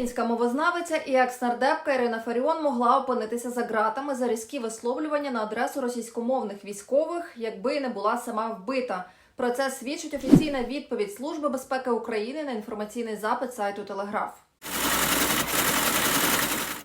Українська мовознавиця і екс-нардепка Ірина Фаріон могла опинитися за ґратами за різкі висловлювання на адресу російськомовних військових, якби не була сама вбита. Про це свідчить офіційна відповідь Служби безпеки України на інформаційний запит сайту Телеграф.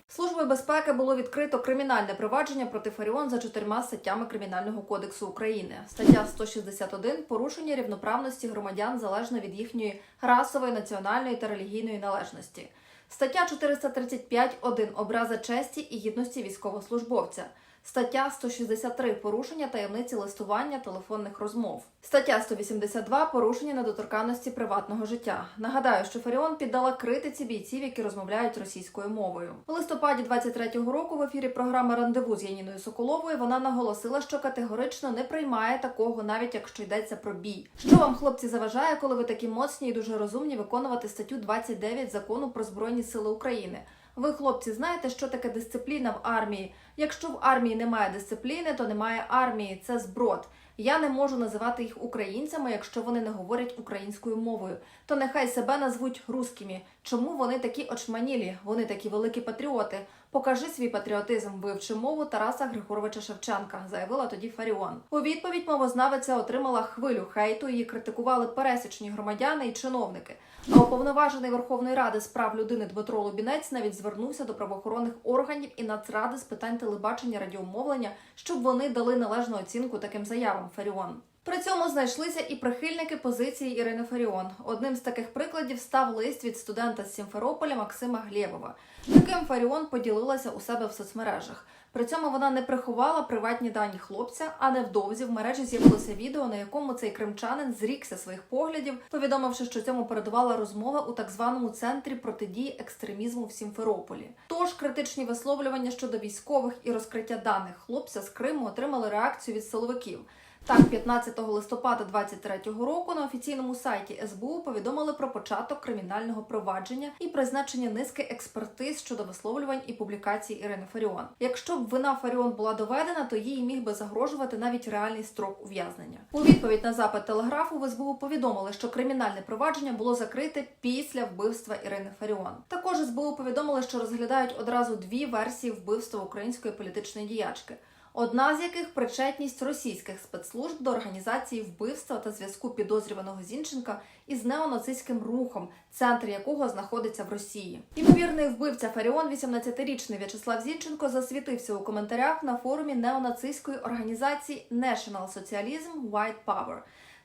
Службою безпеки було відкрито кримінальне провадження проти Фаріон за чотирма статтями Кримінального кодексу України. Стаття 161 – порушення рівноправності громадян залежно від їхньої расової, національної та релігійної належності. Стаття 435.1 – образа честі і гідності військовослужбовця. Стаття 163 порушення таємниці листування телефонних розмов. Стаття 182 порушення недоторканності приватного життя. Нагадаю, що Фаріон піддала критиці бійців, які розмовляють російською мовою. У листопаді 23-го року в ефірі програми Рандеву з Яніною Соколовою вона наголосила, що категорично не приймає такого, навіть якщо йдеться про бій. Що вам, хлопці, заважає, коли ви такі моцні і дуже розумні виконувати статтю 29 закону про збройні сили України? Ви, хлопці, знаєте, що таке дисципліна в армії? Якщо в армії немає дисципліни, то немає армії. Це зброд. Я не можу називати їх українцями, якщо вони не говорять українською мовою. То нехай себе назвуть рускими. Чому вони такі очманілі? Вони такі великі патріоти. Покажи свій патріотизм, вивчи мову Тараса Григоровича Шевченка, заявила тоді Фаріон. У відповідь мовознавиця отримала хвилю хейту. Її критикували пересічні громадяни і чиновники. А уповноважений Верховної Ради з прав людини Дмитро Лубінець навіть звернувся до правоохоронних органів і Нацради з питань телебачення радіомовлення, щоб вони дали належну оцінку таким заявам Фаріон. При цьому знайшлися і прихильники позиції Ірини Фаріон. Одним з таких прикладів став лист від студента з Сімферополя Максима Глєбова, яким Фаріон поділилася у себе в соцмережах. При цьому вона не приховала приватні дані хлопця, а невдовзі в мережі з'явилося відео, на якому цей кримчанин зрікся своїх поглядів, повідомивши, що цьому передувала розмова у так званому центрі протидії екстремізму в Сімферополі. Тож критичні висловлювання щодо військових і розкриття даних хлопця з Криму отримали реакцію від силовиків. Так, 15 листопада 2023 року на офіційному сайті СБУ повідомили про початок кримінального провадження і призначення низки експертиз щодо висловлювань і публікацій Ірини Фаріон. Якщо б вина Фаріон була доведена, то їй міг би загрожувати навіть реальний строк ув'язнення. У відповідь на запит телеграфу в СБУ повідомили, що кримінальне провадження було закрите після вбивства Ірини Фаріон. Також СБУ повідомили, що розглядають одразу дві версії вбивства української політичної діячки. Одна з яких причетність російських спецслужб до організації вбивства та зв'язку підозрюваного Зінченка із неонацистським рухом, центр якого знаходиться в Росії. Імовірний вбивця Фаріон, 18-річний В'ячеслав Зінченко, засвітився у коментарях на форумі неонацистської організації National Socialism White Power.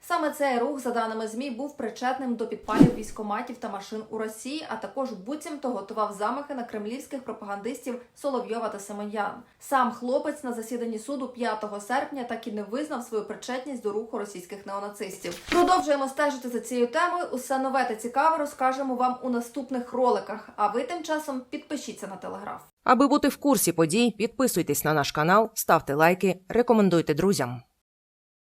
Саме цей рух, за даними змі, був причетним до підпалів військоматів та машин у Росії, а також буцімто готував замахи на кремлівських пропагандистів Соловйова та Семен'ян. Сам хлопець на засіданні суду 5 серпня так і не визнав свою причетність до руху російських неонацистів. Продовжуємо стежити за цією темою. Усе нове та цікаве розкажемо вам у наступних роликах. А ви тим часом підпишіться на телеграф. Аби бути в курсі подій, підписуйтесь на наш канал, ставте лайки, рекомендуйте друзям.